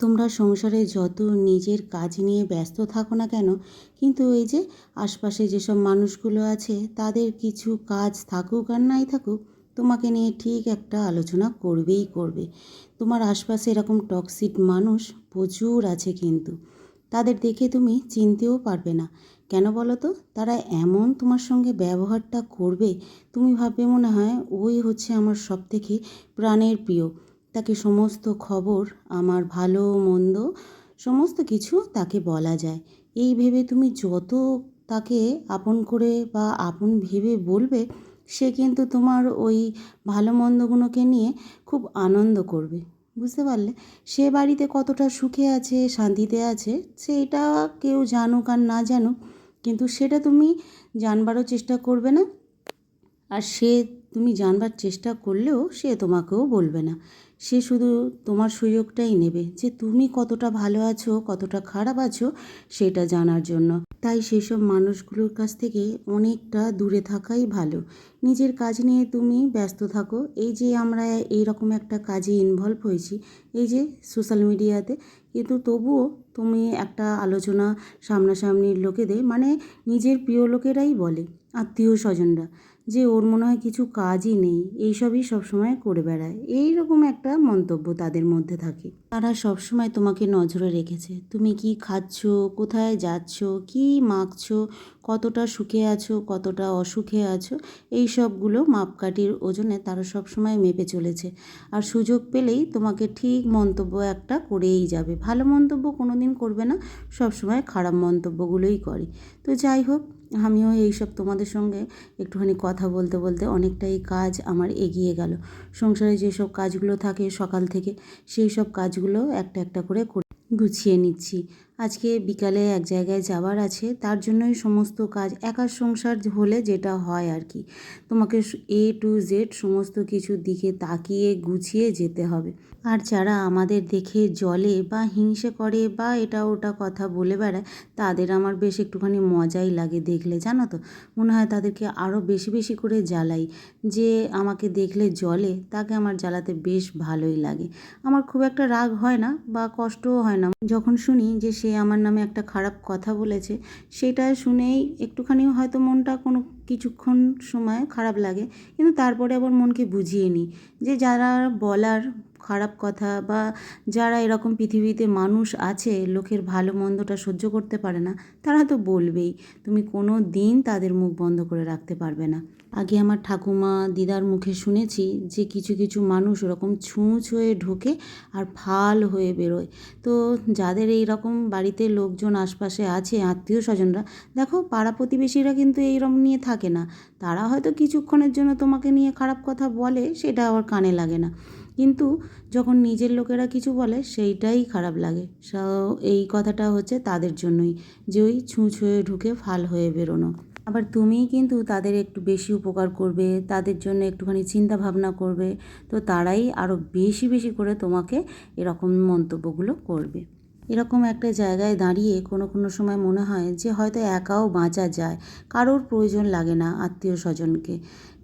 তোমরা সংসারে যত নিজের কাজ নিয়ে ব্যস্ত থাকো না কেন, কিন্তু এই যে আশপাশে যেসব মানুষগুলো আছে, তাদের কিছু কাজ থাকুক আর নাই থাকুক, তোমাকে নিয়ে ঠিক একটা আলোচনা করবেই করবে। তোমার আশপাশে এরকম টক্সিক মানুষ প্রচুর আছে কিন্তু। তাদের দেখে তুমি চিনতেও পারবে না। কেন বলো তো? তারা এমন তোমার সঙ্গে ব্যবহারটা করবে, তুমি ভাববে মনে হয় ওই হচ্ছে আমার সব থেকে প্রাণের প্রিয়। তাকে সমস্ত খবর, আমার ভালো মন্দ, সমস্ত কিছু তাকে বলা যায়। এই ভেবে তুমি যত তাকে আপন করে বা আপন ভেবে বলবে, সে কিন্তু তোমার ওই ভালো মন্দগুলোকে নিয়ে খুব আনন্দ করবে। বুঝতে পারলে? সে বাড়িতে কতটা সুখে আছে, শান্তিতে আছে, সেটা কেউ জানুক আর না জানুক, কিন্তু সেটা তুমি জানবারও চেষ্টা করবে না। আর সে তুমি জানবার চেষ্টা করলেও সে তোমাকেও বলবে না। সে শুধু তোমার সুযোগটাই নেবে যে তুমি কতটা ভালো আছো, কতটা খারাপ আছো সেটা জানার জন্য। তাই সেসব মানুষগুলোর কাছ থেকে অনেকটা দূরে থাকাই ভালো। নিজের কাজ নিয়ে তুমি ব্যস্ত থাকো। এই যে আমরা এই রকম একটা কাজে ইনভলভ হয়েছি, এই যে সোশ্যাল মিডিয়াতে কিন্তু তবুও তুমি একটা আলোচনা সামনাসামনির লোকেদের মানে নিজের প্রিয় লোকেরাই বলে, আত্মীয় স্বজনরা, যে ওর মনে হয় কিছু কাজই নেই, এইসবই সবসময় করে বেড়ায়। এই রকম একটা মন্তব্য তাদের মধ্যে থাকে। তারা সবসময় তোমাকে নজরে রেখেছে। তুমি কি খাচ্ছ? কোথায় যাচ্ছ? কি মাখছ? কতটা সুখে আছো? কতটা অসুখে আছো? এই সবগুলো মাপকাঠির ওজনে তারা সবসময় মেপে চলেছে। আর সুযোগ পেলেই তোমাকে ঠিক মন্তব্য একটা করেই যাবে। ভালো মন্তব্য কোনো দিন করবে না। সবসময় খারাপ মন্তব্যগুলোই করে। তো যাই হোক আমিও এইসব তোমাদের সঙ্গে একটুখানি কথা বলতে বলতে অনেকটাই কাজ আমার এগিয়ে গেল। সংসারে যেসব কাজগুলো থাকে সকাল থেকে সেই সব কাজগুলো একটা একটা করে গুছিয়ে নিচ্ছি। আজকে বিকালে এক জায়গায় যাওয়ার আছে, তার জন্যই সমস্ত কাজ একার সংসার হলে যেটা হয় আর কি। তোমাকে এ টু জেড সমস্ত কিছুর দিকে তাকিয়ে গুছিয়ে যেতে হবে। আর যারা আমাদের দেখে জলে বা হিংসে করে বা এটা ওটা কথা বলে বেড়ায়, তাদের আমার বেশ একটুখানি মজাই লাগে দেখলে, জানো তো? মনে হয় তাদেরকে আরও বেশি বেশি করে জ্বালাই। যে আমাকে দেখলে জলে তাকে আমার জ্বালাতে বেশ ভালোই লাগে। আমার খুব একটা রাগ হয় না বা কষ্টও হয় না। যখন শুনি যে সে আমার নামে একটা খারাপ কথা বলেছে, সেটা শুনেই একটুখানি হয়তো মনটা কোনো কিছুক্ষণ সময় খারাপ লাগে, কিন্তু তারপরে আবার মনকে বুঝিয়ে নিই যে যারা বলার খারাপ কথা বা যারা এরকম পৃথিবীতে মানুষ আছে, লোকের ভালো মন্দটা সহ্য করতে পারে না, তারা তো বলবেই, তুমি কোনো দিন তাদের মুখ বন্ধ করে রাখতে পারবে না। আগে আমার ঠাকুমা দিদার মুখে শুনেছি যে কিছু কিছু মানুষ ওরকম ছুঁচ হয়ে ঢোকে আর ফাল হয়ে বেরোয়। তো যাদের এই রকম বাড়িতে লোকজন আশপাশে আছে, আত্মীয় স্বজনরা, দেখো পাড়া প্রতিবেশীরা কিন্তু এইরকম নিয়ে থাকে না। তারা হয়তো কিছুক্ষণের জন্য তোমাকে নিয়ে খারাপ কথা বলে, সেটা আবার কানে লাগে না। কিন্তু যখন নিজের লোকেরা কিছু বলে, সেইটাই খারাপ লাগে। এই কথাটা হচ্ছে তাদের জন্যই যে ওই ছুঁচ হয়ে ঢুকে ফাল হয়ে বেরোনো। আবার তুমিই কিন্তু তাদের একটু বেশি উপকার করবে, তাদের জন্য একটুখানি চিন্তা ভাবনা করবে, তো তারাই আরও বেশি বেশি করে তোমাকে এরকম মন্তব্যগুলো করবে। এরকম একটা জায়গায় দাঁড়িয়ে কোনো কোনো সময় মনে হয় যে হয়তো একাও বাঁচা যায়, কারোর প্রয়োজন লাগে না আত্মীয় স্বজনকে।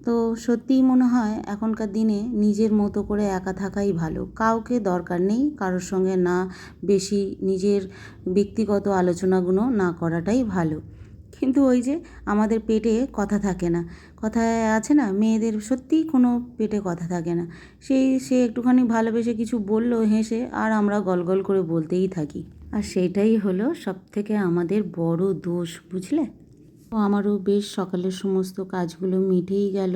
তো সত্যিই মনে হয় এখনকার দিনে নিজের মতো করে একা থাকাই ভালো, কাউকে দরকার নেই কারোর সঙ্গে না বেশি নিজের ব্যক্তিগত আলোচনাগুলো না করাটাই ভালো। কিন্তু ওই যে আমাদের পেটে কথা থাকে না। কথায় আছে না, মেয়েদের সত্যিই কোনো পেটে কথা থাকে না। সেই সে একটুখানি ভালোবেসে কিছু বলল, হেসে আর আমরা গলগল করে বলতেই থাকি। আর সেইটাই হলো সব থেকে আমাদের বড় দোষ, বুঝলে? তো আমারও বেশ সকালের সমস্ত কাজগুলো মিটেই গেল।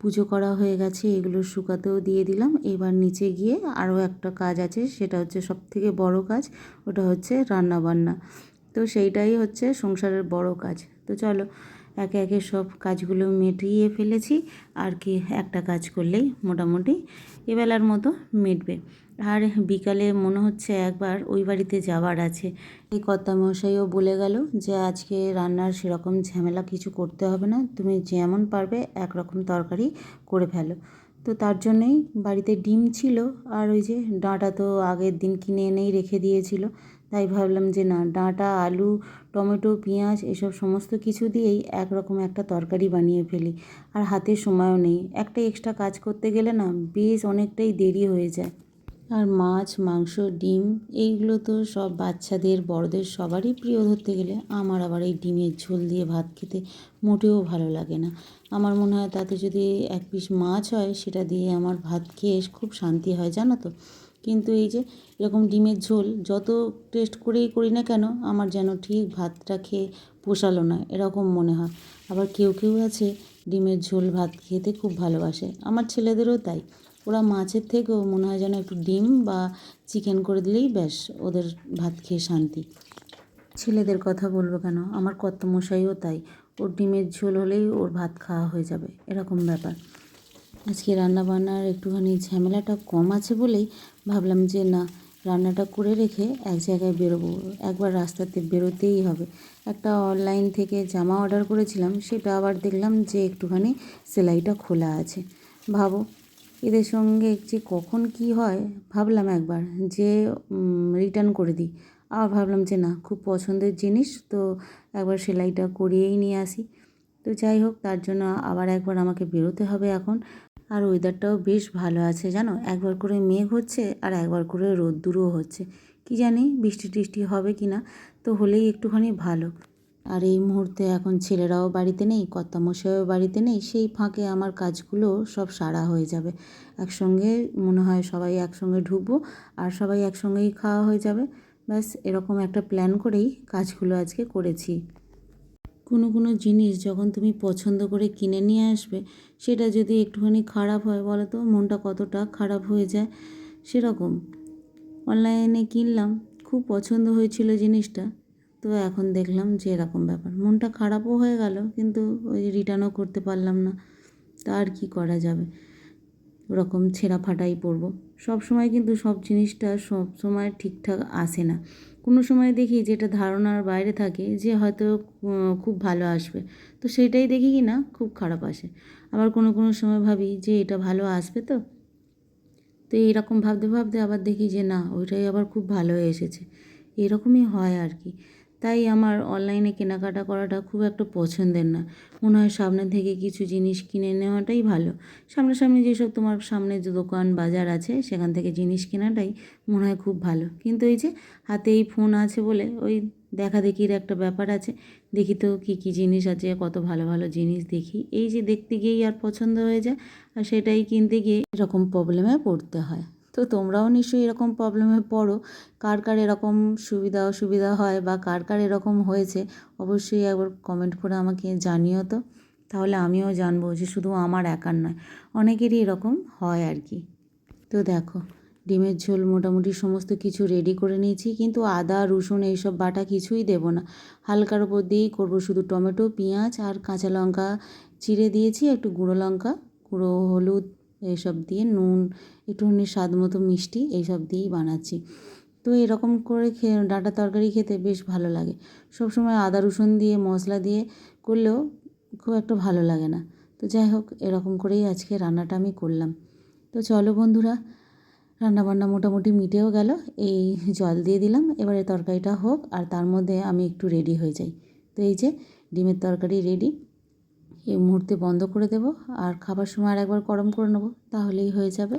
পুজো করা হয়ে গেছে, এগুলো শুকাতেও দিয়ে দিলাম। এবার নিচে গিয়ে আরও একটা কাজ আছে, সেটা হচ্ছে সব থেকে বড় কাজ, ওটা হচ্ছে রান্না বান্না তো সেইটাই হচ্ছে সংসারের বড় কাজ। তো চলো, একে একে সব কাজগুলো মিটিয়ে ফেলেছি, আর কি একটা কাজ করলেই মোটামুটি এবেলার মতো মিটবে। আর বিকালে মনে হচ্ছে একবার ওই বাড়িতে যাওয়ার আছে। এই কর্তামশাইও বলে গেল যে, আজকে রান্নার সেরকম ঝামেলা কিছু করতে হবে না, তুমি যেমন পারবে একরকম তরকারি করে ফেলো। তো তার জন্যই বাড়িতে ডিম ছিল, আর ওই যে ডাঁটা তো আগের দিন কিনে এনেই রেখে দিয়েছিল। তাই ভাবলাম যে না, ডাঁটা, আলু, টমেটো, পেঁয়াজ এসব সমস্ত কিছু দিয়েই একরকম একটা তরকারি বানিয়ে ফেলি। আর হাতে সময়ও নেই। একটা এক্সট্রা কাজ করতে গেলে না বেশ অনেকটাই দেরি হয়ে যায়। আর মাছ, মাংস, ডিম এইগুলো তো সব বাচ্চাদের, বড়দের সবারই প্রিয় ধরতে গেলে আমার আবার এই ডিমের ঝোল দিয়ে ভাত খেতে মোটেও ভালো লাগে না। আমার মনে হয় তাতে যদি এক পিস মাছ হয়, সেটা দিয়ে আমার ভাত খেয়ে খুব শান্তি হয়, জানো তো? কিন্তু এই যে এরকম ডিমের ঝোল যত টেস্ট করেই করি না কেন, আমার যেন ঠিক ভাতটা খেয়ে পোষালো না, এরকম মনে হয়। আবার কেউ কেউ আছে ডিমের ঝোল ভাত খেতে খুব ভালোবাসে, আমার ছেলেদেরও তাই। ওরা মাছের থেকেও মনে হয় যেন একটু ডিম বা চিকেন করে দিলেই ব্যাস, ওদের ভাত খেয়ে শান্তি। ছেলেদের কথা বলব কেন? আমার কর্তমশাইও তাই, ওর ডিমের ঝোল হলেই ওর ভাত খাওয়া হয়ে যাবে, এরকম ব্যাপার। আজকে রান্না বান্নার একটুখানি ঝামেলাটা কম আছে বলেই ভাবলাম যে না, রান্নাটা করে রেখে এক জায়গায় বেরোবো। একবার রাস্তাতে বেরোতেই হবে। একটা অনলাইন থেকে জামা অর্ডার করেছিলাম, সেটা আবার দেখলাম যে একটুখানি সেলাইটা খোলা আছে। ভাবো, এদের সঙ্গে যে কখন কি হয়, ভাবলাম একবার যে রিটার্ন করে দিই। আবার ভাবলাম যে না, খুব পছন্দের জিনিস, তো একবার সেলাইটা করিয়েই নিয়ে আসি। তো যাই হোক, তার জন্য আবার একবার আমাকে বেরোতে হবে এখন। আর ওয়েদারটাও বেশ ভালো আছে, জানো? একবার করে মেঘ হচ্ছে আর একবার করে রোদ্দুরও হচ্ছে। কি জানি বৃষ্টি টিষ্টি হবে কি না, তো হলেই একটুখানি ভালো। আর এই মুহূর্তে এখন ছেলেরাও বাড়িতে নেই, কর্তামশাইও বাড়িতে নেই, সেই ফাঁকে আমার কাজগুলো সব সারা হয়ে যাবে। একসঙ্গে মনে হয় সবাই একসঙ্গে ঢুকবো আর সবাই একসঙ্গেই খাওয়া হয়ে যাবে। ব্যাস, এরকম একটা প্ল্যান করেই কাজগুলো আজকে করেছি। কোনো কোনো জিনিস যখন তুমি পছন্দ করে কিনে নিয়ে আসবে, সেটা যদি একটুখানি খারাপ হয়, বলো তো মনটা কতটা খারাপ হয়ে যায়? সেরকম। অনলাইনে কিনলাম, খুব পছন্দ হয়েছিল জিনিসটা। তো এখন দেখলাম যে এরকম ব্যাপার। মনটা খারাপও হয়ে গেল, কিন্তু ওই রিটার্নও করতে পারলাম না। তা আর কী করা যাবে? ওরকম ছেঁড়া ফাটাই পরবো। সব সময় কিন্তু সব জিনিসটা সব সময় ঠিকঠাক আসে না। কোনো সময় দেখি যেটা ধারণার বাইরে থাকে যে হয়তো খুব ভালো আসবে। তো সেটাই দেখি কি না, খুব খারাপ আসে। আবার কোনো কোনো সময় ভাবি যে এটা ভালো আসবে তো। তো এইরকম ভাবতে ভাবতে আবার দেখি যে না, ওইটাই আবার খুব ভালো এসেছে। এরকমই হয় আর কি। তাই আমার অনলাইনে কেনাকাটা করাটা খুব একটা পছন্দের না। মনে হয় সামনে থেকে কিছু জিনিস কিনে নেওয়াটাই ভালো। সামনাসামনি যেসব তোমার সামনে যে দোকান, বাজার আছে, সেখান থেকে জিনিস কেনাটাই মনে হয় খুব ভালো। কিন্তু এই যে হাতে এই ফোন আছে বলে ওই দেখা দেখির একটা ব্যাপার আছে, দেখি তো কী কী জিনিস আছে, কত ভালো ভালো জিনিস দেখি। এই যে দেখতে গিয়েই আর পছন্দ হয়ে যায়, আর সেটাই কিনতে গিয়ে এরকম প্রবলেমে পড়তে হয়। তো তোমরাও নিশ্চয়ই এরকম প্রবলেমে পড়ো। কার কার এরকম সুবিধা অসুবিধা হয় বা কার কার এরকম হয়েছে, অবশ্যই একবার কমেন্ট করে আমাকে জানিও তো। তাহলে আমিও জানব যে শুধু আমার একার নয়, অনেকেরই এরকম হয় আর কি। তো দেখো, ডিমের ঝোল মোটামুটি সমস্ত কিছু রেডি করে নিয়েছি, কিন্তু আদা, রসুন এইসব বাটা কিছুই দেবো না। হালকার ওপর দিয়েই করব শুধু টমেটো, পেঁয়াজ আর কাঁচা লঙ্কা চিড়ে দিয়েছি, একটু গুঁড়ো লঙ্কা, গুঁড়ো হলুদ এইসব দিয়ে নুন, একটুখানি স্বাদ মতো মিষ্টি এইসব দিয়েই বানাচ্ছি। তো এরকম করে খেয়ে ডাঁটা তরকারি খেতে বেশ ভালো লাগে। সবসময় আদা, রসুন দিয়ে, মশলা দিয়ে করলেও খুব একটা ভালো লাগে না। তো যাই হোক, এরকম করেই আজকে রান্নাটা আমি করলাম। তো চলো বন্ধুরা, রান্নাবান্না মোটামুটি মিটেও গেল। এই জল দিয়ে দিলাম, এবারে তরকারিটা হোক আর তার মধ্যে আমি একটু রেডি হয়ে যাই। তো এই যে, ডিমের তরকারি রেডি এই মুহূর্তে বন্ধ করে দেবো আর খাবার সময় আর একবার গরম করে নেব, তাহলেই হয়ে যাবে।